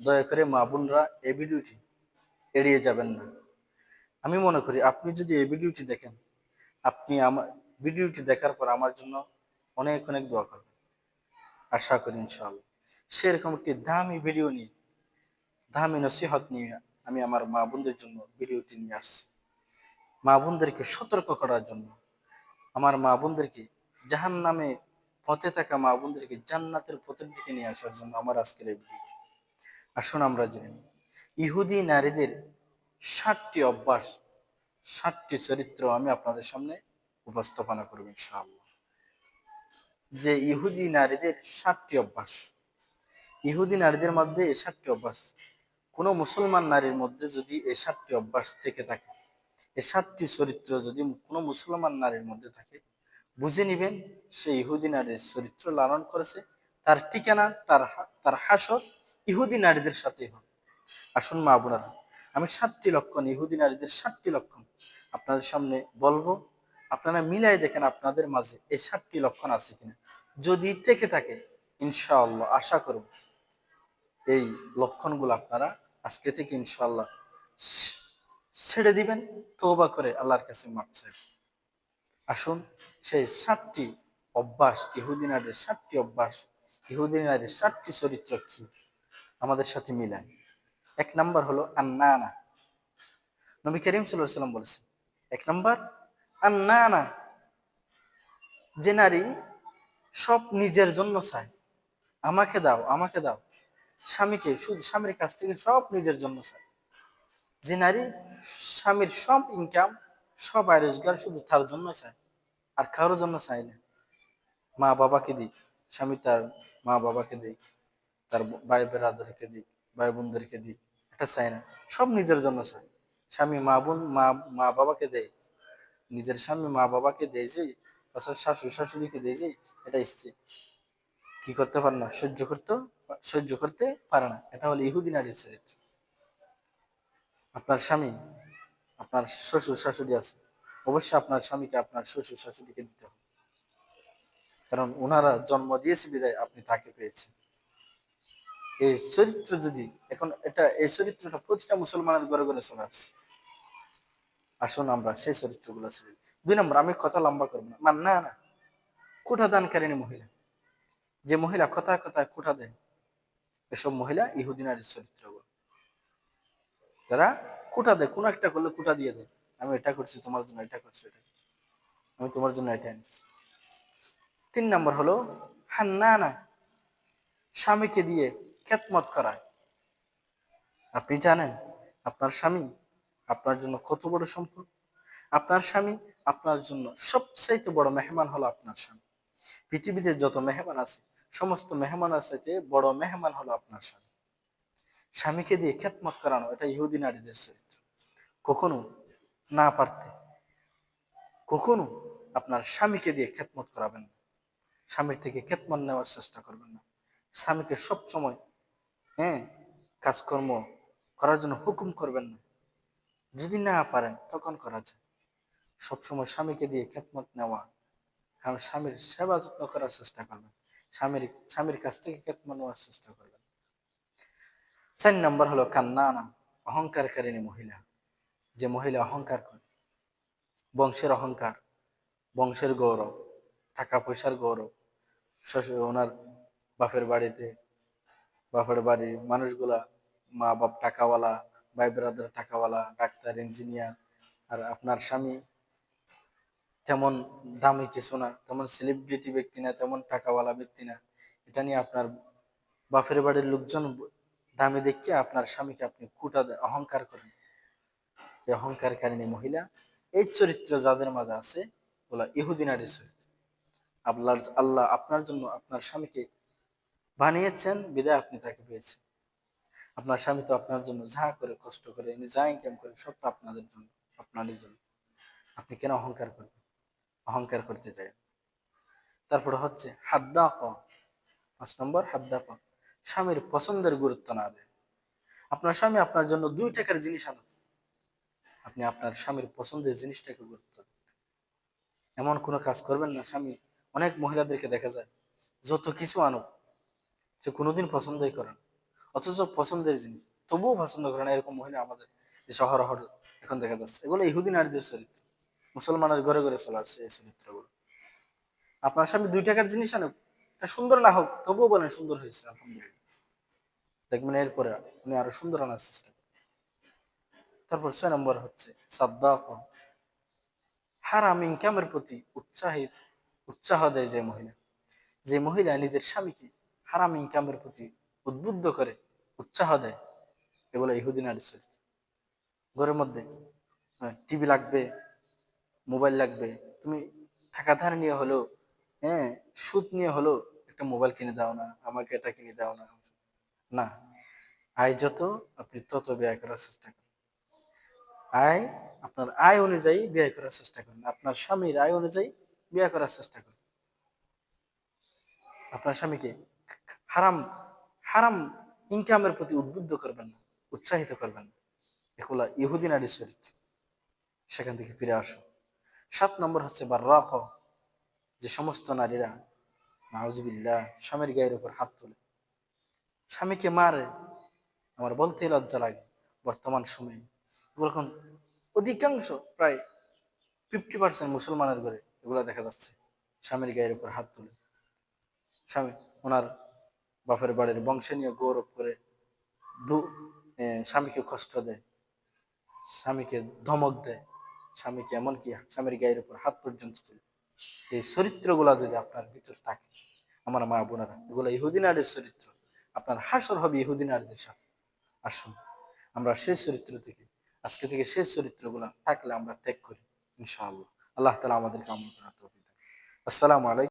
দয়া করে মা বোনরা এই ভিডিওটি এড়িয়ে যাবেন না। আমি মনে করি আপনি যদি এই ভিডিওটি দেখেন, আপনি আমার ভিডিওটি দেখার পর আমার জন্য অনেক অনেক দোয়া করবেন। আশা করি ইনশাআল্লাহ। সেরকম একটি দামি ভিডিও নিয়ে, দামি নসিহত নিয়ে আমি আমার মা বোনদের জন্য ভিডিওটি নিয়ে আসছি। মা বোনদেরকে সতর্ক করার জন্য আমার মা বোনদেরকে জাহান নামে পথে থাকা মা বোনদেরকে জান্নাতের পথের দিকে নিয়ে আসার জন্য আমার আজকের এই ভিডিওটি। আসুন আমরা জেনে নিই। ইহুদি নারীদের ষাটটি অভ্যাস, ষাটটি চরিত্র আমি আপনাদের সামনে উপস্থাপনা করব ইনশাআল্লাহ। যে ইহুদি নারীদের ষাটটি অভ্যাস, ইহুদি নারীদের মধ্যে এই ষাটটি অভ্যাস, কোনো মুসলমান নারীর মধ্যে যদি এই ষাটটি অভ্যাস থেকে থাকে এই ষাটটি চরিত্র যদি কোনো মুসলমান নারীর মধ্যে থাকে, বুঝে নিবেন সে ইহুদি নারীর চরিত্র লালন করেছে, তার ঠিকানা, তার তার হাসর ইহুদি নারীদের সাথে হবে আসুন মা বোনারা, আমি সাতটি লক্ষণ, ইহুদি নারীদের সাতটি লক্ষণ আপনাদের সামনে বলব। আপনারা মিলাই দেখেন আপনাদের মাঝে এই সাতটি লক্ষণ আছে কিনা। যদি থেকে থাকে, ইনশাআল্লাহ, আশা করব এই লক্ষণগুলো আপনারা আজকে থেকে ইনশাআল্লাহ ছেড়ে দিবেন, তওবা করে আল্লাহর কাছে মাপ চাইবেন। আসুন, সেই সাতটি অভ্যাস, ইহুদি নারীর সাতটি অভ্যাস, ইহুদি নারীর সাতটি চরিত্র কি? আমাদের সাথে মিলায় এক নাম্বার হলো আন্নানা। নবী করিম সাল্লাম বলেছেন, এক নাম্বার, আন্নানা, যে নারী সব নিজের জন্য চায়। আমাকে দাও আমাকে দাও। স্বামীকে, শুধু স্বামীর কাছ থেকে সব নিজের জন্য চায়। যে নারী স্বামীর সব ইনকাম সব আয় রোজগার শুধু তার জন্য চায়, আর কারোর জন্য চায় না। মা বাবাকে দিক, স্বামী তার মা বাবাকে দিক। তার ভাই বেড়াদেরকে দিক, ভাই বোনদেরকে দিক এটা চায় না সব নিজের জন্য চায় স্বামী মা বোন, মা মা বাবাকে দেয়। নিজের স্বামী মা বাবাকে দেয় যে, অর্থাৎ শাশুড়ি, শাশুড়িকে দেয় যে, এটা স্ত্রী। কি করতে পারে না? সহ্য করতে সহ্য করতে পারে না। এটা হলো ইহুদি নারীর চরিত্র। আপনার স্বামী, আপনার শ্বশুর, শাশুড়ি আছে। অবশ্যই আপনার স্বামীকে আপনার শ্বশুর, শাশুড়িকে দিতে হবে। কারণ ওনারা জন্ম দিয়েছে বিদায়, আপনি তাকে পেয়েছেন। এই চরিত্র যদি, এখন এটা, এই চরিত্রটা প্রতিটা মুসলমানের ঘরে ঘরে চলে আসছে। আসুন আমরা সেই চরিত্রগুলো ছেড়ে দুই নম্বর, আমি কথা লম্বা করব না। মান না না। কুঠা দানকারিনী মহিলা। যে মহিলা কথা কথায় কুঠা দেয়, এসব মহিলা ইহুদি নারীর চরিত্রগুলো। যারা কুটা দেয়, কোনো একটা করলে কুটা দিয়ে দেয়। আমি এটা করছি, তোমার জন্য এটা করছি, এটা আমি তোমার জন্য এটা এনেছি। তিন নম্বর হলো হ্যাঁ না না স্বামীকে দিয়ে খেতমত করায় আপনি জানেন, আপনার স্বামী আপনার জন্য কত বড় সম্পদ? আপনার স্বামী আপনার জন্য সবচাইতে বড় মেহমান হলো আপনার স্বামী। পৃথিবীতে যত মেহমান আছে, সমস্ত মেহমানের চাইতে বড় মেহমান হলো আপনার স্বামী। স্বামীকে দিয়ে খেতমত করানো, এটা ইহুদি নারীদের চরিত্র। কখনো না পারতে, কখনো আপনার স্বামীকে দিয়ে খেতমত করাবেন না। স্বামীর থেকে খেতমত নেওয়ার চেষ্টা করবেন না। স্বামীকে সব সময় হ্যাঁ কাজকর্ম করার জন্য হুকুম করবেন না। যদি না পারেন, তখন করা যায়। সবসময় স্বামীকে দিয়ে খেতমত নেওয়া। কারণ স্বামীর সেবা যত্ন করার চেষ্টা করবেন। স্বামীর স্বামীর কাছ থেকে খেতমত নেওয়ার চেষ্টা করবেন। চার নম্বর হলো কান্নানা, অহংকারকারিণী মহিলা। যে মহিলা অহংকার করে, বংশের অহংকার, বংশের গৌরব, টাকা পয়সার গৌরব ওনার বাপের বাড়িতে বাপের বাড়ির মানুষগুলা মা বাপ টাকাওয়ালা ভাই ব্রাদার টাকাওয়ালা, ডাক্তার, ইঞ্জিনিয়ার, আর আপনার স্বামী তেমন দামি কিছু না, তেমন সেলিব্রিটি ব্যক্তি না, তেমন টাকাওয়ালা ব্যক্তি না। এটা নিয়ে আপনার বাপের বাড়ির লোকজন দামি দেখে আপনার স্বামীকে আপনি কুটা অহংকার করেন। এই অহংকারকারিণী মহিলা, এই চরিত্র যাদের মাঝে আছে বলা ইহুদি নারীর চরিত্র। আল্লাহ আল্লাহ আপনার জন্য আপনার স্বামীকে বানিয়েছেন, বিদায় আপনি তাকে পেয়েছেন। আপনার স্বামী তো আপনার জন্য যা করে কষ্ট করে যা ইনকাম করে সব তো আপনাদের জন্য, আপনারই জন্য। আপনি কেন অহংকার করবেন? অহংকার করতে চাই তারপরে হচ্ছে হাদ্দা কম পাঁচ নম্বর হাদ্দা কম স্বামীর পছন্দের গুরুত্ব না দেয় আপনার স্বামী আপনার জন্য দুই টাকার জিনিস আনুন আপনি আপনার স্বামীর পছন্দের জিনিসটাকে গুরুত্ব দেন। এমন কোনো কাজ করবেন না, স্বামী অনেক মহিলাদেরকে দেখা যায়, যত কিছু আনুক সে কোনোদিন পছন্দই করেন অথচ পছন্দের জিনিস। তবুও পছন্দ করে না এরকম মহিলা আমাদের যে শহর শহর এখন দেখা যাচ্ছে। এগুলো ইহুদি নারীদের চরিত্র। মুসলমানের ঘরে ঘরে চলে আসছে এই চরিত্রগুলো। আপনার স্বামী দুই টাকার জিনিস আনে সুন্দর না হোক, তবুও বলেন সুন্দর হয়েছে, আলহামদুলিল্লাহ। দেখবেন এরপরে উনি আরও সুন্দর আনার চেষ্টা করেন তারপর ছয় নম্বর হচ্ছে, সাদ্দাক। হারাম ইনকামের প্রতি উৎসাহিত, উৎসাহ দেয় যে মহিলা। যে মহিলা নিজের স্বামীকে হারাম ইনকামের প্রতি উদ্বুদ্ধ করে, উৎসাহ দেয়, এগুলো ইহুদিন আর ঘরের মধ্যে টিভি লাগবে মোবাইল লাগবে, তুমি টাকা ধার নিয়ে হলো হ্যাঁ সুদ নিয়ে হলো একটা মোবাইল কিনে দাও না, আমাকে এটা কিনে দাও না। না, আয় যত, আপনি তত ব্যয় করার চেষ্টা করেন। আয়, আপনার আয় অনুযায়ী ব্যয় করার চেষ্টা করেন। আপনার স্বামীর আয় অনুযায়ী ব্যয় করার চেষ্টা করেন। আপনার স্বামীকে হারাম হারাম ইনকামের প্রতি উদ্বুদ্ধ করবেন না, উৎসাহিত করবেন না। এগুলা ইহুদি নারীর চরিত্র সেখান থেকে ফিরে আসুন সাত নম্বর হচ্ছে রাখ যে সমস্ত নারীরা নাহজবিল্লাহ স্বামীর গায়ের উপর হাত তোলে। স্বামীকে মারে, আমার বলতে লজ্জা লাগে বর্তমান সময়ে। এখন অধিকাংশ প্রায় ফিফটি পার্সেন্ট মুসলমানের ঘরে এগুলো দেখা যাচ্ছে, স্বামীর গায়ের উপর হাত তুলে। স্বামী ওনার বাপের বাড়ির বংশে নিয়ে গৌরব করে দু স্বামীকে কষ্ট দেয়, স্বামীকে ধমক দেয়, স্বামীকে এমনকি স্বামীর গায়ের উপর হাত পর্যন্ত তুলে। এই চরিত্রগুলা যদি আপনার ভিতর থাকে, আমার মা বোনেরা, এগুলো ইহুদি নারীর চরিত্র। আপনার হাসর হবে ইহুদি নারীদের সাথে। আসুন, আমরা সেই চরিত্র থেকে, আজকে থেকে সেই চরিত্রগুলা থাকলে আমরা ত্যাগ করি, ইনশাআল্লাহ। আল্লাহ তালা আমাদেরকে তৌফিক আসসালামু আলাইকুম।